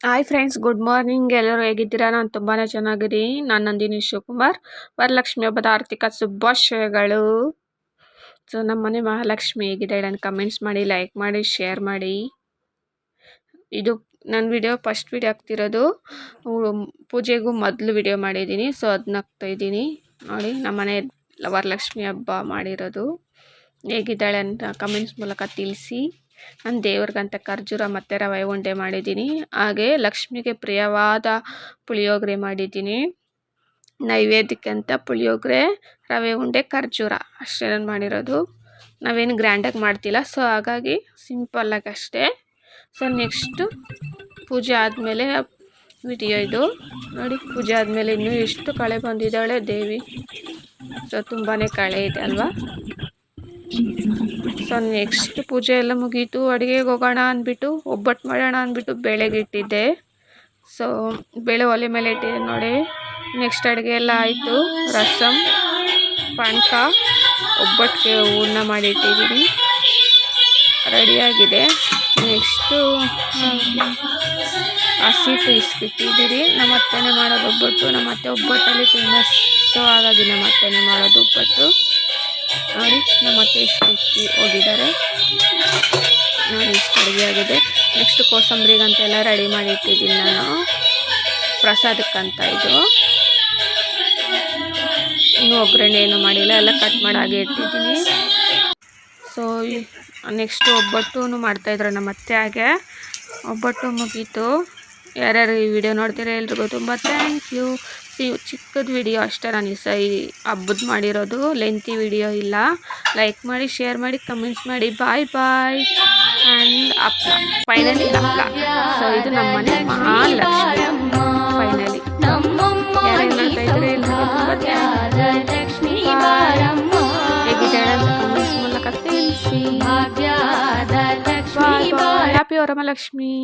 Hi friends good morning ಎಲ್ಲರೂ ಹೇಗಿದ್ದೀರಾ? ನಾನು ತುಂಬಾ ಚೆನ್ನಾಗಿದ್ದೀನಿ. ನಾನು ನಂದಿನಿ ಶಿವಕುಮಾರ್. ವರಲಕ್ಷ್ಮಿ ಹಬ್ಬದ ಆರ್ಥಿಕ ಶುಭಾಶಯಗಳು. ಸೊ ನಮ್ಮ ಮನೆ ಮಹಾಲಕ್ಷ್ಮಿ ಹೇಗಿದೆ? ನಾನು ಕಮೆಂಟ್ಸ್ ಮಾಡಿ ಲೈಕ್ ಮಾಡಿ ಶೇರ್ ಮಾಡಿ. ಇದು ನನ್ನ ವಿಡಿಯೋ ಫಸ್ಟ್ ವಿಡಿಯೋ ಆಗ್ತಿರೋದು. ಪೂಜೆಗೂ ಮೊದಲು ವಿಡಿಯೋ ಮಾಡಿದ್ದೀನಿ. ಸೊ ಅದನ್ನ ಹಾಕ್ತಾಯಿದ್ದೀನಿ ನೋಡಿ ನಮ್ಮ ಮನೆ ವರಲಕ್ಷ್ಮಿ ಹಬ್ಬ ಮಾಡಿರೋದು. ಹೇಗಿದ್ದಾಳೆ ಅಂತ ಕಮೆಂಟ್ಸ್ ಮೂಲಕ ತಿಳಿಸಿ. ನಾನು ದೇವ್ರಿಗಂತ ಖರ್ಜೂರ ಮತ್ತು ರವೆ ಉಂಡೆ ಮಾಡಿದ್ದೀನಿ. ಹಾಗೆ ಲಕ್ಷ್ಮಿಗೆ ಪ್ರಿಯವಾದ ಪುಳಿಯೋಗರೆ ಮಾಡಿದ್ದೀನಿ. ನೈವೇದ್ಯಕ್ಕೆ ಅಂತ ಪುಳಿಯೋಗರೆ, ರವೆ ಉಂಡೆ, ಖರ್ಜೂರ ಅಷ್ಟೇ ನಾನು ಮಾಡಿರೋದು. ನಾವೇನು ಗ್ರ್ಯಾಂಡಾಗಿ ಮಾಡ್ತಿಲ್ಲ. ಸೊ ಹಾಗಾಗಿ ಸಿಂಪಲ್ಲಾಗಿ ಅಷ್ಟೇ. ಸೊ ನೆಕ್ಸ್ಟು ಪೂಜೆ ಆದಮೇಲೆ ವಿಡಿಯೋ ಇದು. ನೋಡಿ, ಪೂಜೆ ಆದಮೇಲೆ ಇನ್ನೂ ಎಷ್ಟು ಕಳೆ ಬಂದಿದ್ದಾಳೆ ದೇವಿ. ಸೊ ತುಂಬಾ ಕಳೆ ಇದೆ ಅಲ್ವಾ? ಸೊ ನೆಕ್ಸ್ಟ್ ಪೂಜೆ ಎಲ್ಲ ಮುಗೀತು. ಅಡುಗೆಗೆ ಹೋಗೋಣ ಅಂದ್ಬಿಟ್ಟು, ಒಬ್ಬಟ್ಟು ಮಾಡೋಣ ಅಂದ್ಬಿಟ್ಟು ಬೇಳೆಗೆ ಇಟ್ಟಿದ್ದೆ. ಸೊ ಬೇಳೆ ಒಲೆ ಮೇಲೆ ಇಟ್ಟಿದ್ದೆ ನೋಡಿ. ನೆಕ್ಸ್ಟ್ ಅಡುಗೆ ಎಲ್ಲ ಆಯಿತು. ರಸಮ್ ಪಾನಕ, ಒಬ್ಬಟ್ಟಿಗೆ ಹೂರ್ಣ ಮಾಡಿಟ್ಟಿದ್ದೀನಿ ರೆಡಿಯಾಗಿದೆ ನೆಕ್ಸ್ಟು ಹಸಿ ಇಟ್ಟಿದ್ದೀರಿ. ನಮ್ಮ ಅತ್ತೆನೇ ಮಾಡೋದು ಒಬ್ಬಟ್ಟು. ನಮ್ಮ ಅತ್ತೆ ಒಬ್ಬಟ್ಟಲ್ಲಿ ಫೇಮಸ್ಸು ಹಾಗಾಗಿ ನಮ್ಮ ಅತ್ತೆನೇ ಮಾಡೋದು ಒಬ್ಬಟ್ಟು. ನೋಡಿ, ನಮ್ಮ ಅತ್ತೆ ಇಷ್ಟು ಹೋಗಿದ್ದಾರೆ. ನೋಡಿ ಇಷ್ಟು ಅಡುಗೆ ಆಗಿದೆ. ನೆಕ್ಸ್ಟ್ ಕೋಸಂಬರಿಗಂತೆಲ್ಲ ರೆಡಿ ಮಾಡಿ ಇಟ್ಟಿದ್ದೀನಿ ನಾನು. ಪ್ರಸಾದಕ್ಕಂತ ಇದು. ಇನ್ನೂ ಒಗ್ಗರಣೆ ಏನು ಮಾಡಿಲ್ಲ, ಎಲ್ಲ ಕಟ್ ಮಾಡಿ ಇಟ್ಟಿದ್ದೀನಿ. ಸೊ ನೆಕ್ಸ್ಟು ಒಬ್ಬಟ್ಟು ಮಾಡ್ತಾಯಿದ್ರು ನಮ್ಮ ಅತ್ತೆ ಹಾಗೆ. ಒಬ್ಬಟ್ಟು ಮುಗೀತು. ಯಾರ್ಯಾರು ಈ ವಿಡಿಯೋ ನೋಡ್ತೀರಾ ಎಲ್ರಿಗೂ ತುಂಬ ಥ್ಯಾಂಕ್ ಯು ಸಿ ಚಿಕ್ಕದ ವಿಡಿಯೋ ಅಷ್ಟೇ ನಾನು ಈ ಸೈ ಹಬ್ಬದ ಮಾಡಿರೋದು. ಲೆಂತಿ ವಿಡಿಯೋ ಇಲ್ಲ. ಲೈಕ್ ಮಾಡಿ ಶೇರ್ ಮಾಡಿ ಕಮೆಂಟ್ಸ್ ಮಾಡಿ. ಬಾಯ್ ಬಾಯ್ ಆ್ಯಂಡ್ ಅಪ್ಪ. ಫೈನಲಿ ಅಪ್ಪ. ಸೊ ಇದು ನಮ್ಮ ಮನೆ ಮಹಾಲಕ್ಷ್ಮಿ. ಫೈನಲಿ ಎಲ್ರಿಗೂ ತುಂಬ ಕಮೆಂಟ್ಸ್ ಮೂಲಕ ತಿಳಿಸಿ. ಹ್ಯಾಪಿ ವರಮಲಕ್ಷ್ಮಿ